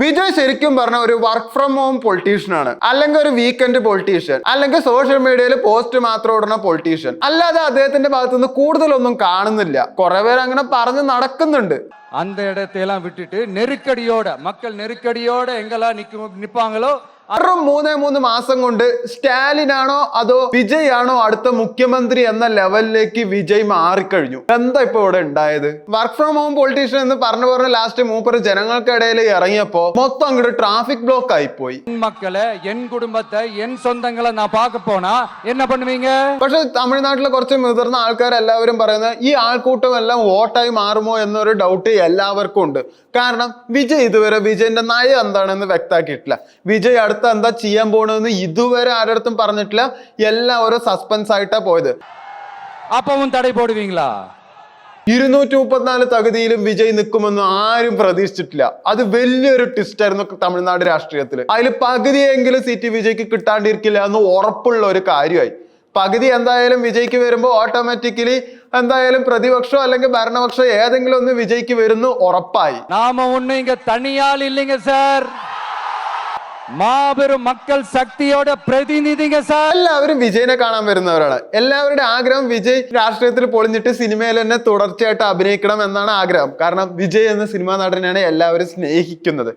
വിജയ് ശരിക്കും പറഞ്ഞ ഒരു വർക്ക് ഫ്രം ഹോം പൊളിറ്റീഷ്യനാണ് അല്ലെങ്കിൽ ഒരു വീക്കെൻഡ് പൊളിറ്റീഷ്യൻ അല്ലെങ്കിൽ സോഷ്യൽ മീഡിയയിൽ പോസ്റ്റ് മാത്രം ഇടുന്ന പൊളിറ്റീഷ്യൻ അല്ലാതെ അദ്ദേഹത്തിന്റെ ഭാഗത്തുനിന്ന് കൂടുതലൊന്നും കാണുന്നില്ല. കുറെ പേർ അങ്ങനെ പറഞ്ഞു നടക്കുന്നുണ്ട്. അന്തയിടത്തെല്ലാം വിട്ടിട്ട് നെരുക്കടിയോടെ മക്കൾ നെരുക്കടിയോടെ എങ്കിലാ നിൽക്കും നിൽപ്പാങ്ങളോ ആറും മൂന്ന് മൂന്ന് മാസം കൊണ്ട് സ്റ്റാലിനാണോ അതോ വിജയ് ആണോ അടുത്ത മുഖ്യമന്ത്രി എന്ന ലെവലിലേക്ക് വിജയ് മാറിക്കഴിഞ്ഞു? എന്താ ഇപ്പൊ ഇവിടെ ഉണ്ടായത്? വർക്ക് ഫ്രം ഹോം പൊളിറ്റീഷ്യൻ എന്ന് പറഞ്ഞു പറഞ്ഞ ലാസ്റ്റ് മൂപ്പർ ജനങ്ങൾക്കിടയിൽ ഇറങ്ങിയപ്പോ മൊത്തം അങ്ങോട്ട് ട്രാഫിക് ബ്ലോക്ക് ആയി പോയി മക്കളെ എൻ കുടുംബത്തെ എൻ സ്വന്തങ്ങളെ ഞാൻ പോണാ. എന്നാ പണുവീങ്ക പക്ഷെ തമിഴ്നാട്ടിലെ കുറച്ച് മുതിർന്ന ആൾക്കാരെല്ലാവരും പറയുന്നത് ഈ ആൾക്കൂട്ടം എല്ലാം വോട്ടായി മാറുമോ എന്നൊരു ഡൗട്ട് എല്ലാവർക്കും ഉണ്ട്. കാരണം വിജയ് ഇതുവരെ വിജയന്റെ നയം എന്താണെന്ന് വ്യക്താക്കിയിട്ടില്ല വിജയ് അടുത്ത് എന്താ ചെയ്യാൻ പോകണമെന്ന് ഇതുവരെ ആരടുത്തും പറഞ്ഞിട്ടില്ല. എല്ലാം ഓരോ സസ്പെൻസ് ആയിട്ടാ പോയത്. അപ്പവും തടി പോടുവീങ്ങളാ? ഇരുന്നൂറ്റി മുപ്പത്തിനാല് തകുതിയിലും വിജയ് നിൽക്കുമെന്ന് ആരും പ്രതീക്ഷിച്ചിട്ടില്ല. അത് വലിയൊരു ട്വിസ്റ്റ് ആയിരുന്നു തമിഴ്നാട് രാഷ്ട്രീയത്തിൽ അതിൽ പകുതിയെങ്കിലും സീറ്റ് വിജയ്ക്ക് കിട്ടാണ്ടിരിക്കില്ല എന്ന് ഉറപ്പുള്ള ഒരു കാര്യമായി. പകുതി എന്തായാലും വിജയ്ക്ക് വരുമ്പോൾ ഓട്ടോമാറ്റിക്കലി എന്തായാലും പ്രതിപക്ഷം അല്ലെങ്കിൽ ഭരണപക്ഷം ഏതെങ്കിലും ഒന്ന് വിജയ്ക്ക് വരുന്നു ഉറപ്പായി. നാമ ഒന്നും തണിയാൽ ഇല്ലെങ്കിൽ സാർ. മാപെരും മക്കൾ ശക്തിയോടെ പ്രതിനിധിക എല്ലാവരും വിജയനെ കാണാൻ വരുന്നവരാണ് എല്ലാവരുടെ ആഗ്രഹം വിജയ് രാഷ്ട്രീയത്തിൽ പൊളിഞ്ഞിട്ട് സിനിമയിൽ തന്നെ തുടർച്ചയായിട്ട് അഭിനയിക്കണം എന്നാണ് ആഗ്രഹം. കാരണം വിജയ് എന്ന സിനിമാ നടനെയാണ് എല്ലാവരും സ്നേഹിക്കുന്നത്.